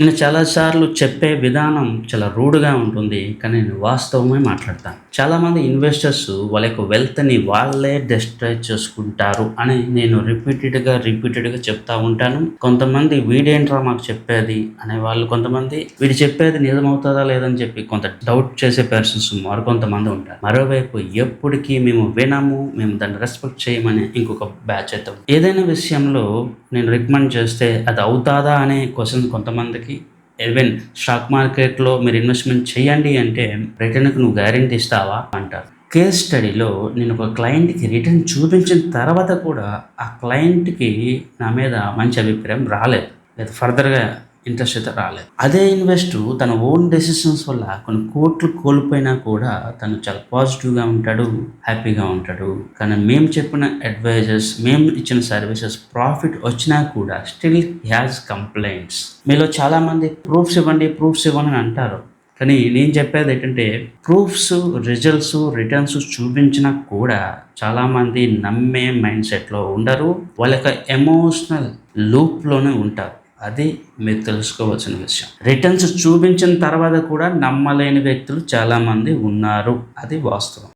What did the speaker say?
నేను చాలాసార్లు చెప్పే విధానం చాలా రూడ్గా ఉంటుంది కానీ నేను వాస్తవమే మాట్లాడతాను. చాలామంది ఇన్వెస్టర్స్ వాళ్ళ యొక్క వెల్త్ని వాళ్ళే డిస్ట్రాయ్ చేసుకుంటారు అని నేను రిపీటెడ్గా రిపీటెడ్గా చెప్తా ఉంటాను. కొంతమంది వీడేంట్రా మాకు చెప్పేది అనే వాళ్ళు కొంతమంది వీడు చెప్పేది నిజమవుతుందా లేదని చెప్పి కొంత డౌట్ చేసే పర్సన్స్ మరికొంతమంది ఉంటారు. మరోవైపు ఎప్పటికీ మేము వినము మేము దాన్ని రెస్పెక్ట్ చేయమని ఇంకొక బ్యాచ్ అవుతాం ఏదైనా విషయంలో నేను రికమెండ్ చేస్తే అది అవుతాదా అనే క్వశ్చన్ కొంతమందికి ఈవెన్ స్టాక్ మార్కెట్లో మీరు ఇన్వెస్ట్మెంట్ చేయండి అంటే రిటర్న్కి నువ్వు గ్యారెంటీ ఇస్తావా? అంటారు. కేస్ స్టడీలో నేను ఒక క్లయింట్కి రిటర్న్ చూపించిన తర్వాత కూడా ఆ క్లయింట్కి నా మీద మంచి అభిప్రాయం రాలేదు. లేదా ఫర్దర్గా ఇంట్రెస్ట్ అయితే రాలేదు. అదే ఇన్వెస్ట్ తన ఓన్ డెసిషన్స్ వల్ల కొన్ని కోట్లు కోల్పోయినా కూడా తను చాలా పాజిటివ్గా ఉంటాడు హ్యాపీగా ఉంటాడు. కానీ మేము చెప్పిన అడ్వైజర్స్ మేము ఇచ్చిన సర్వీసెస్ ప్రాఫిట్ వచ్చినా కూడా స్టిల్ హ్యాస్ కంప్లైంట్స్. మీలో చాలామంది ప్రూఫ్స్ ఇవ్వండి ప్రూఫ్స్ ఇవ్వండి అని అంటారు. కానీ నేను చెప్పేది ఏంటంటే ప్రూఫ్స్ రిజల్ట్స్ రిటర్న్స్ చూపించినా కూడా చాలామంది నమ్మే మైండ్ సెట్లో ఉండరు. వాళ్ళ యొక్క ఎమోషనల్ లూప్లోనే ఉంటారు. అది మీరు తెలుసుకోవాల్సిన విషయం. రిటర్న్స్ చూపించిన తర్వాత కూడా నమ్మలేని వ్యక్తులు చాలామంది ఉన్నారు. అది వాస్తవం.